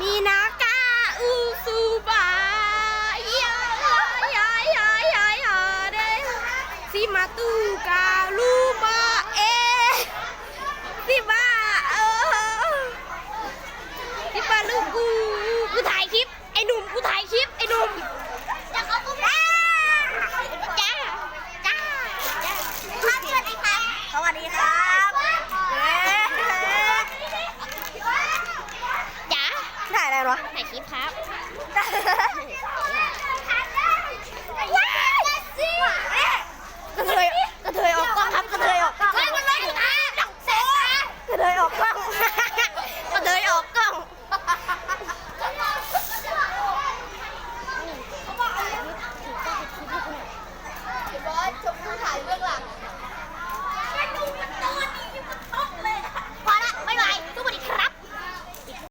มีนากาอูซูบายายายายายายาเดซิมาตูกาลูมาเอซิมาเออซิมาลูกกูกูถ่ายคลิป ไอ้หนุ่มกูถ่ายคลิป ไอ้หนุ่มจ้าเขาก็จ้าจ้าจ้าสวัสดีครับ สวัสดีครับเอ๊ะ จ๋า ถ่ายอะไรวะถ่ายคลิปครับกระเทยกระเทยออกกล้องครับกระเทยออกกล้องเฮ้ยมันไม่ถูกอะดอกเซ็ตอะกระเทยออกกล้อง